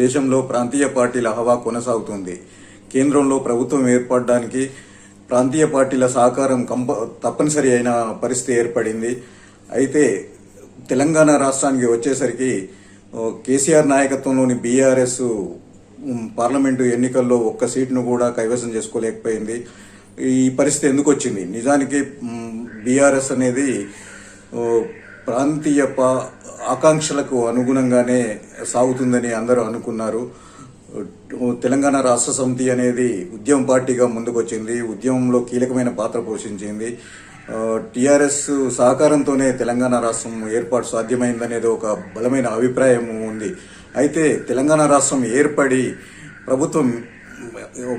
దేశంలో ప్రాంతీయ పార్టీల హవా కొనసాగుతుంది. కేంద్రంలో ప్రభుత్వం ఏర్పడడానికి ప్రాంతీయ పార్టీల సహకారం కంప తప్పనిసరి అయిన పరిస్థితి ఏర్పడింది. అయితే తెలంగాణ రాష్ట్రానికి వచ్చేసరికి కేసీఆర్ నాయకత్వంలోని బీఆర్ఎస్ పార్లమెంటు ఎన్నికల్లో ఒక్క సీటును కూడా కైవసం చేసుకోలేకపోయింది. ఈ పరిస్థితి ఎందుకు వచ్చింది? నిజానికి బీఆర్ఎస్ అనేది ప్రాంతీయ పా ఆకాంక్షలకు అనుగుణంగానే సాగుతుందని అందరూ అనుకున్నారు. తెలంగాణ రాష్ట్ర సమితి అనేది ఉద్యమ పార్టీగా ముందుకొచ్చింది. ఉద్యమంలో కీలకమైన పాత్ర పోషించింది. టీఆర్ఎస్ సహకారంతోనే తెలంగాణ రాష్ట్రం ఏర్పాటు సాధ్యమైందనేది ఒక బలమైన అభిప్రాయం ఉంది. అయితే తెలంగాణ రాష్ట్రం ఏర్పడి ప్రభుత్వం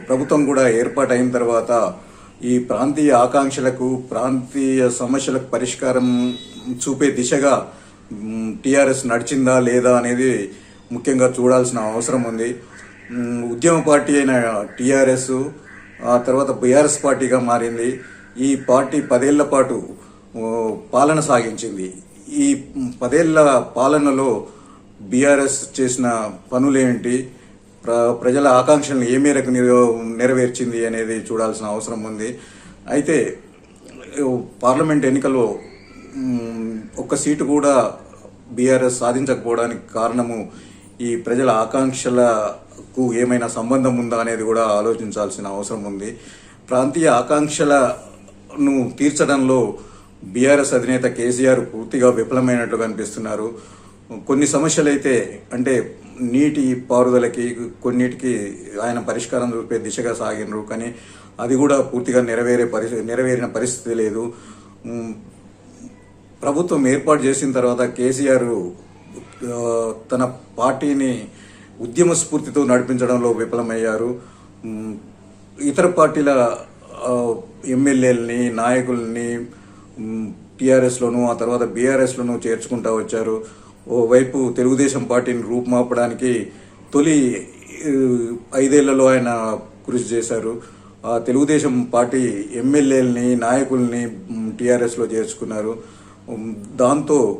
ప్రభుత్వం కూడా ఏర్పాటైన తర్వాత ఈ ప్రాంతీయ ఆకాంక్షలకు ప్రాంతీయ సమస్యలకు పరిష్కారం చూపే దిశగా టిఆర్ఎస్ నడిచిందా లేదా అనేది ముఖ్యంగా చూడాల్సిన అవసరం ఉంది. ఉద్యమ పార్టీ అయిన టిఆర్ఎస్ ఆ తర్వాత బీఆర్ఎస్ పార్టీగా మారింది. ఈ పార్టీ పదేళ్ళ పాటు పాలన సాగించింది. ఈ పదేళ్ళ పాలనలో బీఆర్ఎస్ చేసిన పనులేంటి? ప్ర ప్రజల ఆకాంక్షలను ఏ మేరకు నెరవేర్చింది అనేది చూడాల్సిన అవసరం ఉంది. అయితే పార్లమెంట్ ఎన్నికల్లో ఒక్క సీటు కూడా బీఆర్ఎస్ సాధించకపోవడానికి కారణము ఈ ప్రజల ఆకాంక్షలకు ఏమైనా సంబంధం ఉందా అనేది కూడా ఆలోచించాల్సిన అవసరం ఉంది. ప్రాంతీయ ఆకాంక్షలను తీర్చడంలో బీఆర్ఎస్ అధినేత కేసీఆర్ పూర్తిగా విఫలమైనట్లు కనిపిస్తున్నారు. కొన్ని సమస్యలైతే అంటే నీటి పారుదలకి కొన్నిటికి ఆయన పరిష్కారం చూపే దిశగా సాగినరు. కానీ అది కూడా పూర్తిగా నెరవేరే పరిస్థితి నెరవేరిన పరిస్థితి లేదు. ప్రభుత్వం ఏర్పాటు చేసిన తర్వాత కేసీఆర్ తన పార్టీని ఉద్యమ స్ఫూర్తితో నడిపించడంలో విఫలమయ్యారు. ఇతర పార్టీల ఎమ్మెల్యేలని నాయకుల్ని టీఆర్ఎస్లోను ఆ తర్వాత బీఆర్ఎస్లోను చేర్చుకుంటా వచ్చారు. ఓవైపు తెలుగుదేశం పార్టీని రూపుమాపడానికి తొలి ఐదేళ్ళలో ఆయన కృషి చేశారు. ఆ తెలుగుదేశం పార్టీ ఎమ్మెల్యేలని నాయకుల్ని టీఆర్ఎస్లో చేర్చుకున్నారు. దాంతో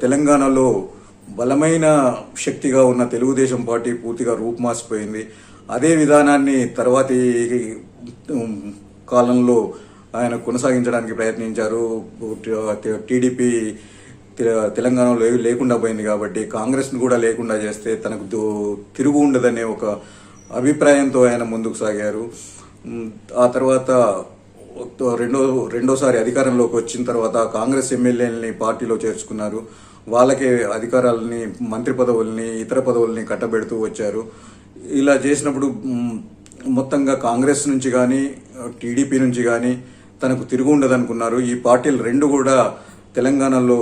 తెలంగాణలో బలమైన శక్తిగా ఉన్న తెలుగుదేశం పార్టీ పూర్తిగా రూపుమాసిపోయింది. అదే విధానాన్ని తర్వాతి కాలంలో ఆయన కొనసాగించడానికి ప్రయత్నించారు. టీడీపీ తె- తెలంగాణలో లేకుండా పోయింది కాబట్టి కాంగ్రెస్ను కూడా లేకుండా చేస్తే తనకు దో- తిరుగు ఉండదనే ఒక అభిప్రాయంతో ఆయన ముందుకు సాగారు. ఆ తర్వాత రెండో రెండోసారి అధికారంలోకి వచ్చిన తర్వాత కాంగ్రెస్ ఎమ్మెల్యేలని పార్టీలో చేర్చుకున్నారు. వాళ్ళకే అధికారాలని మంత్రి పదవుల్ని ఇతర పదవుల్ని కట్టబెడుతూ వచ్చారు. ఇలా చేసినప్పుడు మొత్తంగా కాంగ్రెస్ నుంచి కానీ టీడీపీ నుంచి కానీ తనకు తిరుగు ఉండదనుకున్నారు. ఈ పార్టీలు రెండు కూడా తెలంగాణలో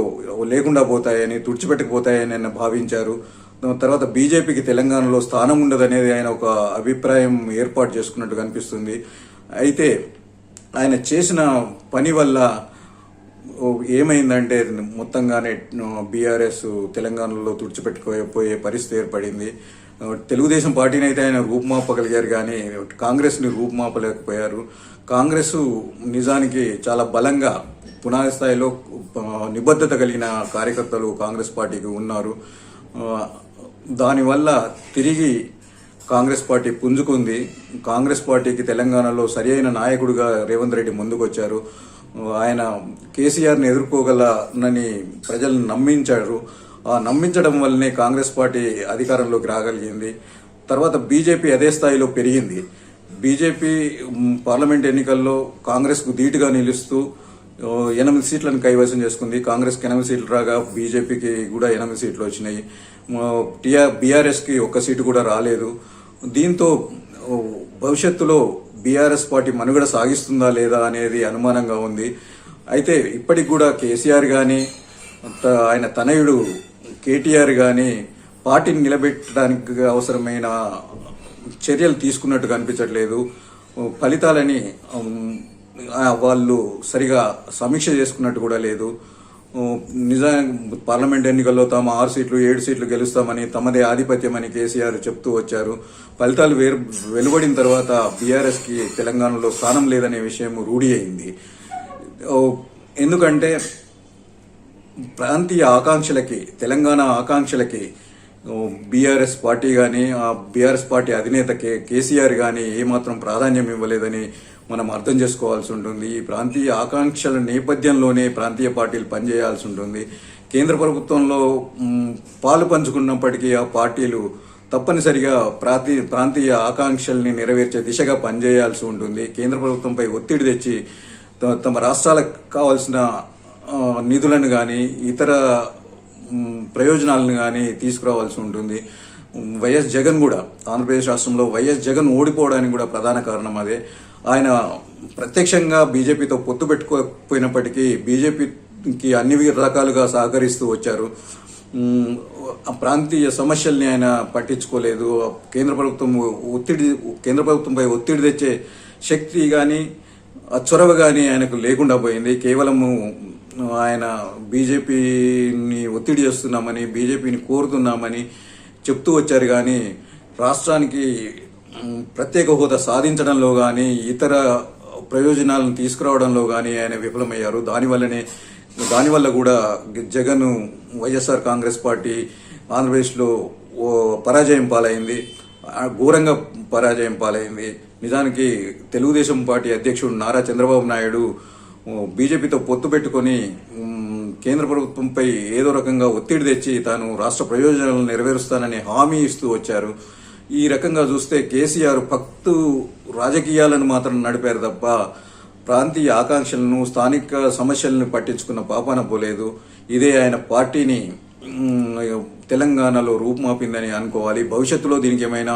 లేకుండా పోతాయని తుడిచిపెట్టకపోతాయని ఆయన భావించారు. తర్వాత బీజేపీకి తెలంగాణలో స్థానం ఉండదనేది ఆయన ఒక అభిప్రాయం ఏర్పాటు చేసుకున్నట్టు కనిపిస్తుంది అయితే ఆయన చేసిన పని వల్ల ఏమైందంటే మొత్తంగానే బీఆర్ఎస్ తెలంగాణలో తుడిచిపెట్టుకోపోయే పరిస్థితి ఏర్పడింది. తెలుగుదేశం పార్టీని అయితే ఆయన రూపుమాపగలిగారు కానీ కాంగ్రెస్ని రూపుమాపలేకపోయారు. కాంగ్రెస్ నిజానికి చాలా బలంగా పునాది స్థాయిలో నిబద్ధత కలిగిన కార్యకర్తలు కాంగ్రెస్ పార్టీకి ఉన్నారు. దానివల్ల తిరిగి కాంగ్రెస్ పార్టీ పుంజుకుంది. కాంగ్రెస్ పార్టీకి తెలంగాణలో సరి అయిన నాయకుడిగా రేవంత్ రెడ్డి ముందుకొచ్చారు. ఆయన కేసీఆర్ని ఎదుర్కోగలనని ప్రజలను నమ్మించారు. ఆ నమ్మించడం వల్లనే కాంగ్రెస్ పార్టీ అధికారంలోకి రాగలిగింది. తర్వాత బీజేపీ అదే స్థాయిలో పెరిగింది. బీజేపీ పార్లమెంట్ ఎన్నికల్లో కాంగ్రెస్కు ధీటుగా నిలుస్తూ ఎనిమిది సీట్లను కైవసం చేసుకుంది. కాంగ్రెస్కి ఎనిమిది సీట్లు రాగా బీజేపీకి కూడా ఎనిమిది సీట్లు వచ్చినాయి. టీఆర్ బీఆర్ఎస్కి ఒక్క సీటు కూడా రాలేదు. దీంతో భవిష్యత్తులో బీఆర్ఎస్ పార్టీ మనుగడ సాగిస్తుందా లేదా అనేది అనుమానంగా ఉంది. అయితే ఇప్పటికి కూడా కేసీఆర్ కానీ ఆయన తనయుడు కేటీఆర్ కానీ పార్టీని నిలబెట్టడానికి అవసరమైన చర్యలు తీసుకున్నట్టు కనిపించట్లేదు ఫలితాలని వాళ్ళు సరిగా సమీక్ష చేసుకున్నట్టు కూడా లేదు. నిజానికి పార్లమెంట్ ఎన్నికల్లో తాము ఆరు సీట్లు ఏడు సీట్లు గెలుస్తామని తమదే ఆధిపత్యమని కేసీఆర్ చెప్తూ వచ్చారు. ఫలితాలు వేరు వెలువడిన తర్వాత బీఆర్ఎస్కి తెలంగాణలో స్థానం లేదనే విషయం రూఢి అయింది. ఎందుకంటే ప్రాంతీయ ఆకాంక్షలకి తెలంగాణ ఆకాంక్షలకి బీఆర్ఎస్ పార్టీ కానీ ఆ బీఆర్ఎస్ పార్టీ అధినేత కే కేసీఆర్ కానీ ఏమాత్రం ప్రాధాన్యం ఇవ్వలేదని మనం అర్థం చేసుకోవాల్సి ఉంటుంది. ఈ ప్రాంతీయ ఆకాంక్షల నేపథ్యంలోనే ప్రాంతీయ పార్టీలు పనిచేయాల్సి ఉంటుంది. కేంద్ర ప్రభుత్వంలో పాలు పంచుకున్నప్పటికీ ఆ పార్టీలు తప్పనిసరిగా ప్రాంతీయ ప్రాంతీయ ఆకాంక్షల్ని నెరవేర్చే దిశగా పనిచేయాల్సి ఉంటుంది. కేంద్ర ప్రభుత్వంపై ఒత్తిడి తెచ్చి త- తమ రాష్ట్రాలకు కావాల్సిన నిధులను కానీ ఇతర ప్రయోజనాలను కానీ తీసుకురావాల్సి ఉంటుంది. వైఎస్ జగన్ కూడా ఆంధ్రప్రదేశ్ రాష్ట్రంలో వైఎస్ జగన్ ఓడిపోవడానికి కూడా ప్రధాన కారణం అదే. ఆయన ప్రత్యక్షంగా బీజేపీతో పొత్తు పెట్టుకోకపోయినప్పటికీ బీజేపీకి అన్ని రకాలుగా సహకరిస్తూ వచ్చారు. ఆ ప్రాంతీయ సమస్యల్ని ఆయన పట్టించుకోలేదు. కేంద్ర ప్రభుత్వం ఒత్తిడి కేంద్ర ప్రభుత్వంపై ఒత్తిడి తెచ్చే శక్తి కానీ చొరవ కానీ ఆయనకు లేకుండా పోయింది. కేవలము ఆయన బీజేపీని ఒత్తిడి చేస్తున్నామని బీజేపీని కోరుతున్నామని చెప్తూ వచ్చారు కానీ రాష్ట్రానికి ప్రత్యేక హోదా సాధించడంలో కానీ ఇతర ప్రయోజనాలను తీసుకురావడంలో కానీ ఆయన విఫలమయ్యారు. దానివల్లనే దానివల్ల కూడా జగన్ వైఎస్ఆర్ కాంగ్రెస్ పార్టీ ఆంధ్రప్రదేశ్లో ఓ పరాజయం పాలైంది. ఘోరంగా పరాజయం పాలైంది. నిజానికి తెలుగుదేశం పార్టీ అధ్యక్షుడు నారా చంద్రబాబు నాయుడు బీజేపీతో పొత్తు పెట్టుకొని కేంద్ర ప్రభుత్వంపై ఏదో రకంగా ఒత్తిడి తెచ్చి తాను రాష్ట్ర ప్రయోజనాలను నెరవేరుస్తానని హామీ ఇస్తూ వచ్చారు. ఈ రకంగా చూస్తే కేసీఆర్ భక్తు రాజకీయాలను మాత్రం నడిపారు తప్ప ప్రాంతీయ ఆకాంక్షలను స్థానిక సమస్యలను పట్టించుకున్న పాపాన పోలేదు. ఇదే ఆయన పార్టీని తెలంగాణలో రూపుమాపిందని అనుకోవాలి. భవిష్యత్తులో దీనికి ఏమైనా